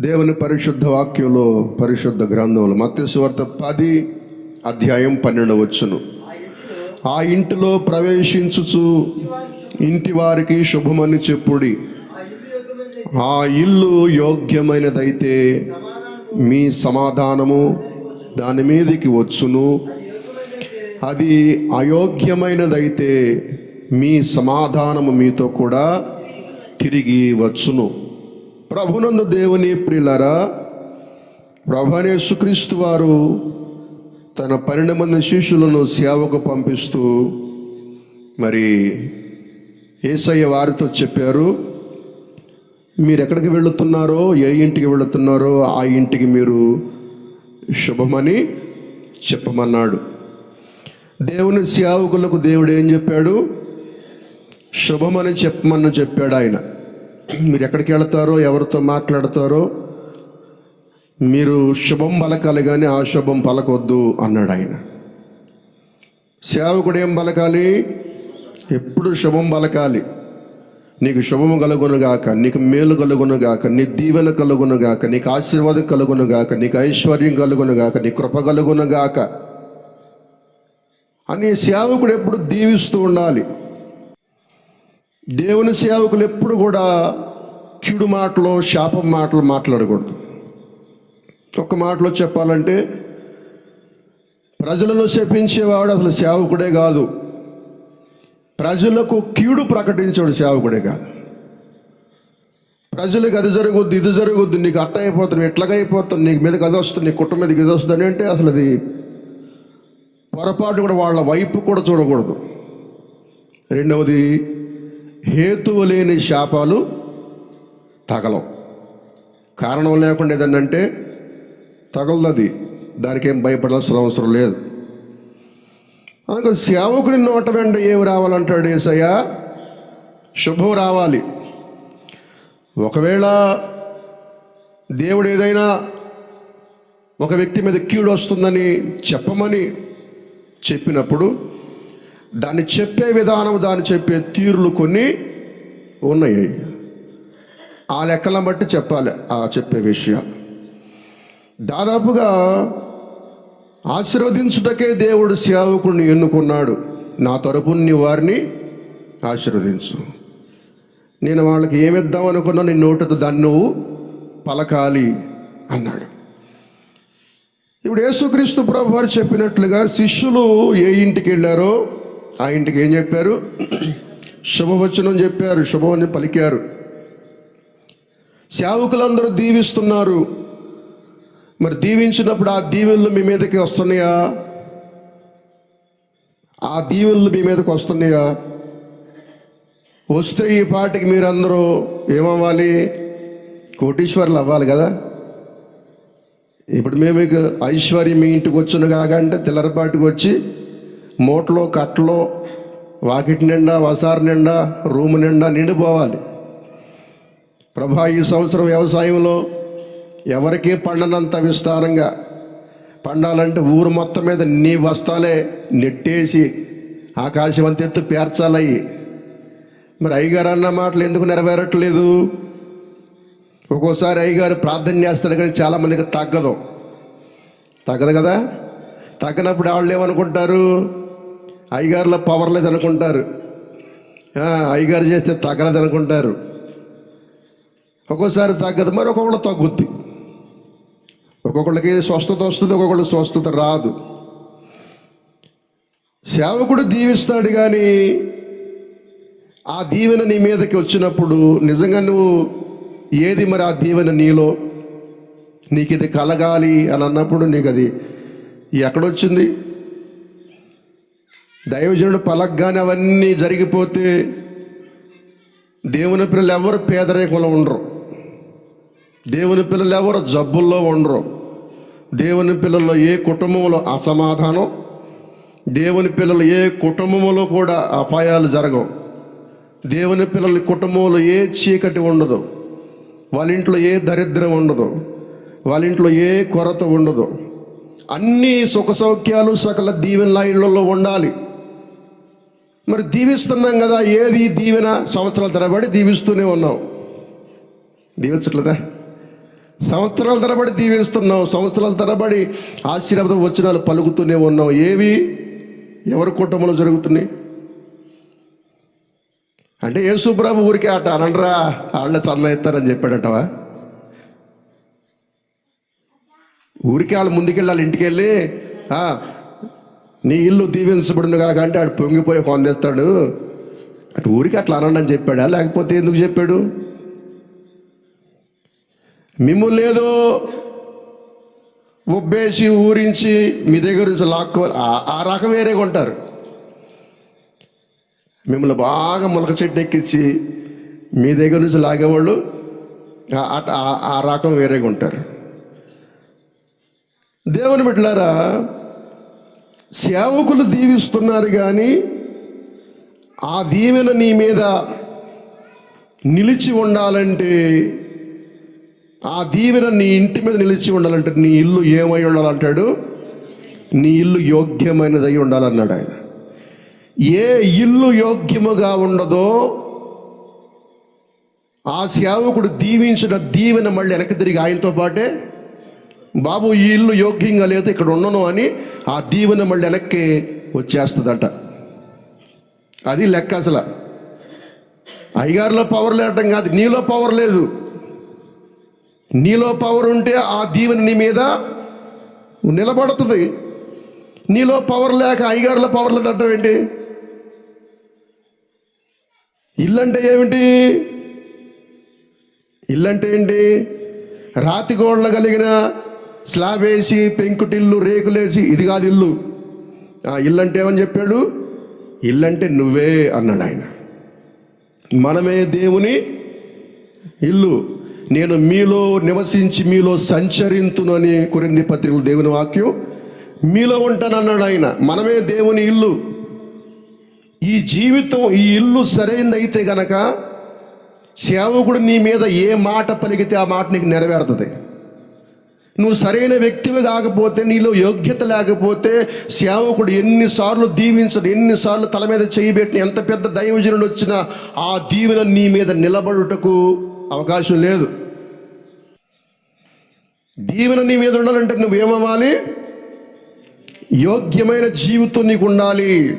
దేవుని పరిశుద్ధ వాక్యంలో పరిశుద్ధ గ్రంథంలో మత్స్యవార్త పది అధ్యాయం పన్నెండు వచ్చును. ఆ ఇంటిలో ప్రవేశించుచు ఇంటి వారికి శుభమని చెప్పుడి. ఆ ఇల్లు యోగ్యమైనదైతే మీ సమాధానము దాని మీదకి వచ్చును. అది అయోగ్యమైనదైతే మీ సమాధానము మీతో కూడా తిరిగి వచ్చును. ప్రభునందు దేవుని ప్రియులరా ప్రభనేసుక్రీస్తు వారు తన పన్నెండు మంది శిష్యులను సేవకు పంపిస్తూ మరి ఏసయ్య వారితో చెప్పారు మీరు ఎక్కడికి వెళుతున్నారో ఏ ఇంటికి వెళుతున్నారో ఆ ఇంటికి మీరు శుభమని చెప్పమన్నాడు. దేవుని సేవకులకు దేవుడు ఏం చెప్పాడు? శుభమని చెప్పమని చెప్పాడు ఆయన. మీరు ఎక్కడికి వెళతారో ఎవరితో మాట్లాడతారో మీరు శుభం పలకాలి కానీ అశుభం పలకొద్దు అన్నాడు ఆయన. సేవకుడు ఏం పలకాలి? ఎప్పుడు శుభం పలకాలి. నీకు శుభము కలుగునుగాక నీకు మేలు కలుగునుగాక నీ దీవెన కలుగునుగాక నీకు ఆశీర్వాదం కలుగునుగాక నీకు ఐశ్వర్యం కలుగునుగాక నీ కృప కలుగునుగాక అని సేవకుడు ఎప్పుడు దీవిస్తూ ఉండాలి. దేవుని సేవకులు ఎప్పుడు కూడా కీడు మాటలు శాపం మాటలు మాట్లాడకూడదు. ఒక మాటలో చెప్పాలంటే ప్రజలను శపించేవాడు అసలు సేవకుడే కాదు. ప్రజలకు కీడు ప్రకటించాడు సేవకుడే కాదు. ప్రజలకు అది జరుగుద్ది ఇది జరగొద్దు నీకు అట్ట అయిపోతుంది ఎట్లాగా అయిపోతుంది నీకు మీదకి అది వస్తుంది నీ కుటుంబ మీదకి ఇది వస్తుంది అని అంటే అసలు అది పొరపాటు కూడా వాళ్ళ వైపు కూడా చూడకూడదు. రెండవది హేతువు లేని శాపాలు తగలవు. కారణం లేకుండా ఏదన్నంటే తగలది దానికి ఏం భయపడాల్సిన అవసరం లేదు. అందుకు సేవకుడి నోట వెంట ఏం రావాలంటాడు ఏసయ్య? శుభం రావాలి. ఒకవేళ దేవుడు ఏదైనా ఒక వ్యక్తి మీద కీడు వస్తుందని చెప్పమని చెప్పినప్పుడు దాన్ని చెప్పే విధానం దాన్ని చెప్పే తీరులు కొన్ని ఉన్నాయి. ఆ లెక్కలను బట్టి చెప్పాలి ఆ చెప్పే విషయం. దాదాపుగా ఆశీర్వదించుటకే దేవుడు సేవకుడిని ఎన్నుకున్నాడు. నా తరపుని వారిని ఆశీర్వదించు. నేను వాళ్ళకి ఏమిద్దాం అనుకున్నా నీ నోటితో దాన్ని నువ్వు పలకాలి అన్నాడు. ఇప్పుడు యేసుక్రీస్తు ప్రభు వారు చెప్పినట్లుగా శిష్యులు ఏ ఇంటికి వెళ్ళారో ఆ ఇంటికి ఏం చెప్పారు? శుభవచనం చెప్పారు శుభమని పలికారు. సేవకులందరూ దీవిస్తున్నారు. మరి దీవించినప్పుడు ఆ దీవెనలు మీ మీదకి వస్తున్నాయా? ఆ దీవెనలు మీ మీదకి వస్తున్నాయా? వస్తే ఈ పాటికి మీరందరూ ఏమవ్వాలి? కోటీశ్వర్లు అవ్వాలి కదా? ఇప్పుడు మేము మీకు ఐశ్వర్యం మీ ఇంటికి వచ్చును కాకంటే తెల్లరపాటికి వచ్చి మూటలో కట్టలో వాకిటి నిండా వసారు నిండా రూము నిండా నిండిపోవాలి. ప్రభా ఈ సంవత్సరం వ్యవసాయంలో ఎవరికి పండనంత విస్తారంగా. పండాలంటే ఊరు మొత్తం మీద నీ బస్తాలే నెట్టేసి ఆకాశం అంతెత్తు పేర్చాలయ్యి. మరి అయ్యగారు అన్న మాటలు ఎందుకు నెరవేరట్లేదు? ఒక్కోసారి అయ్యగారు ప్రార్థన చేస్తారు కానీ చాలామందికి తగ్గదు. తగ్గదు కదా? తగ్గనప్పుడు వాళ్ళు ఏమనుకుంటారు? అయ్యగారిలో పవర్ లేదనుకుంటారు అయ్యగారు చేస్తే తగ్గలేదనుకుంటారు ఒక్కోసారి తగ్గదు మరి ఒక్కొక్కళ్ళు తగ్గుద్ది. ఒక్కొక్కళ్ళకి స్వస్థత వస్తుంది ఒక్కొక్కళ్ళు స్వస్థత రాదు. సేవకుడు దీవిస్తాడు కానీ ఆ దీవెన నీ మీదకి వచ్చినప్పుడు నిజంగా నువ్వు ఏది మరి ఆ దీవెన నీలో? నీకు ఇది కలగాలి అని అన్నప్పుడు నీకు అది ఎక్కడొచ్చింది? దైవజనుడు పలగ్గానే అవన్నీ జరిగిపోతే దేవుని పిల్లలు ఎవరు పేదరికంలో ఉండరు. దేవుని పిల్లలు ఎవరు జబ్బుల్లో ఉండరు. దేవుని పిల్లల్లో ఏ కుటుంబంలో అసమాధానం దేవుని పిల్లలు ఏ కుటుంబంలో కూడా అపాయాలు జరగవు. దేవుని పిల్లల కుటుంబంలో ఏ చీకటి ఉండదు. వాళ్ళ ఇంట్లో ఏ దరిద్రం ఉండదు. వాళ్ళ ఇంట్లో ఏ కొరత ఉండదు. అన్ని సుఖ సౌఖ్యాలు సకల దీవెనల ఇళ్ళలో ఉండాలి. మరి దీవిస్తున్నాం కదా ఏది దీవెన సంవత్సరాల తరబడి దీవిస్తూనే ఉన్నాం. దీవించట్లేదా? సంవత్సరాల తరబడి దీవిస్తున్నాం సంవత్సరాల తరబడి ఆశీర్వాదం వచనాలు పలుకుతూనే ఉన్నాం. ఏవి? ఎవరి కుటుంబంలో జరుగుతున్నాయి? అంటే యేసుప్రభు ఊరికే అట అనరా వాళ్ళ చల్ల ఎత్తారని చెప్పాడటవా? ఊరికే వాళ్ళు ముందుకెళ్ళాలి ఇంటికి వెళ్ళి నీ ఇల్లు దీవించబడును కాక అంటే ఆడు పొంగిపోయి పొందేస్తాడు. అటు ఊరికి అట్లా అనండి అని చెప్పాడా? లేకపోతే ఎందుకు చెప్పాడు? మిమ్మల్ని ఏదో ఉబ్బేసి ఊరించి మీ దగ్గర నుంచి లాక్కో ఆ- రకం వేరేగా ఉంటారు మిమ్మల్ని బాగా మొలక చెట్టు ఎక్కించి మీ దగ్గర నుంచి లాగేవాళ్ళు ఆ- ఆ రకం వేరేగా ఉంటారు దేవుని బిడ్డలారా సేవకులు దీవిస్తున్నారు కానీ ఆ దీవెన నీ మీద నిలిచి ఉండాలంటే ఆ దీవెన నీ ఇంటి మీద నిలిచి ఉండాలంటే నీ ఇల్లు ఏమై ఉండాలంటాడు? నీ ఇల్లు యోగ్యమైనదై ఉండాలన్నాడు ఆయన. ఏ ఇల్లు యోగ్యముగా ఉండదో ఆ సేవకుడు దీవించిన దీవెన మళ్ళీ వెనక్కి తిరిగి ఆయనతో పాటే బాబు ఈ ఇల్లు యోగ్యంగా లేదు ఇక్కడ ఉండను అని ఆ దీవెన మళ్ళీ వెనక్కి వచ్చేస్తుందంట. అది లెక్క అసలు. అయ్యగారిలో పవర్ లేటం కాదు నీలో పవర్ లేదు. నీలో పవర్ ఉంటే ఆ దీవెన నీ మీద నిలబడుతుంది. నీలో పవర్ లేక అయ్యగారిలో పవర్ లేదంటావు ఏంటి? ఇల్లు అంటే ఏమిటి? ఇల్లు అంటే ఏంటి? రాతి గోడలు కలిగిన స్లాబ్ వేసి పెంకుటిల్లు రేకులేసి ఇది కాదు ఇల్లు. ఆ ఇల్లు అంటే ఏమని చెప్పాడు? ఇల్లు అంటే నువ్వే అన్నాడు ఆయన. మనమే దేవుని ఇల్లు. నేను మీలో నివసించి మీలో సంచరింతునని కొరింది పత్రికలు దేవుని వాక్యం. మీలో ఉంటానన్నాడు ఆయన. మనమే దేవుని ఇల్లు. ఈ జీవితం ఈ ఇల్లు సరైనదైతే గనక సేవకుడు నీ మీద ఏ మాట పలికితే ఆ మాట నీకు నెరవేరుతుంది. నువ్వు సరైన వ్యక్తివి కాకపోతే నీలో యోగ్యత లేకపోతే సేవకుడు ఎన్నిసార్లు దీవించడు ఎన్నిసార్లు తల మీద చేయబెట్టిన ఎంత పెద్ద దైవజనుడు వచ్చినా ఆ దీవెన నీ మీద నిలబడుటకు అవకాశం లేదు. దీవెన నీ మీద ఉండాలంటే నువ్వేమవ్వాలి యోగ్యమైన జీవితం నీకు ఉండాలి.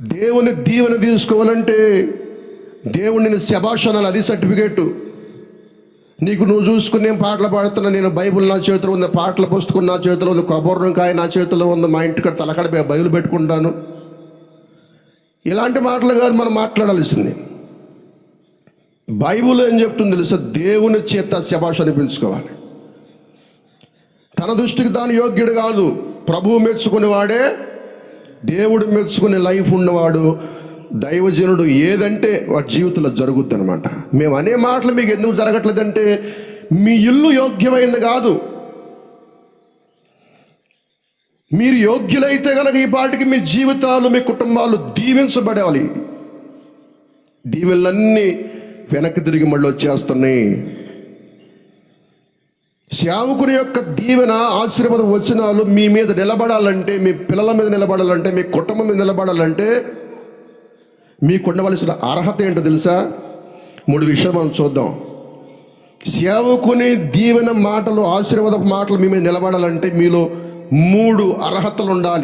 దేవుని దీవెన తీసుకోవాలంటే దేవుడిని శభాషణాలు అది సర్టిఫికేట్. నీకు నువ్వు చూసుకుని నేను పాటలు పాడుతున్నా నేను బైబుల్ నా చేతిలో ఉంది పాటల పుస్తకం నా చేతిలో ఉంది కొబ్బరికాయ నా చేతిలో ఉంది మా ఇంటికి తలకడ బై- బైబిల్ పెట్టుకుంటాను. ఇలాంటి మాటలు కాదు మనం మాట్లాడాల్సింది. బైబుల్ ఏం చెప్తుంది తెలుసా? దేవుని చేత శభాష అనిపించుకోవాలి. తన దృష్టికి దాని యోగ్యుడు కాదు. ప్రభువు మెచ్చుకునేవాడే దేవుడు మెచ్చుకునే లైఫ్ ఉన్నవాడు. దైవజనుడు ఏదంటే వాడి జీవితంలో జరుగుద్ది అనమాట మేము అనే మాటలు మీకు ఎందుకు జరగట్లేదంటే మీ ఇల్లు యోగ్యమైంది కాదు. మీరు యోగ్యులైతే కనుక ఈ పాటికి మీ జీవితాలు మీ కుటుంబాలు దీవించబడాలి. దీవెనలన్నీ వెనక్కి తిరిగి మళ్ళీ వచ్చేస్తున్నాయి. సేవకుని యొక్క దీవెన ఆశీర్వాద వచనాలు మీ మీద నిలబడాలంటే మీ పిల్లల మీద నిలబడాలంటే మీ కుటుంబం మీద నిలబడాలంటే మీకు ఉండవలసిన అర్హత ఏంటో తెలుసా? మూడు విషయాలు మనం చూద్దాం. సేవకుని దీవెన మాటలు ఆశీర్వాద మాటలు మీ మీద నిలబడాలంటే మీలో మూడు అర్హతలు ఉండాలి.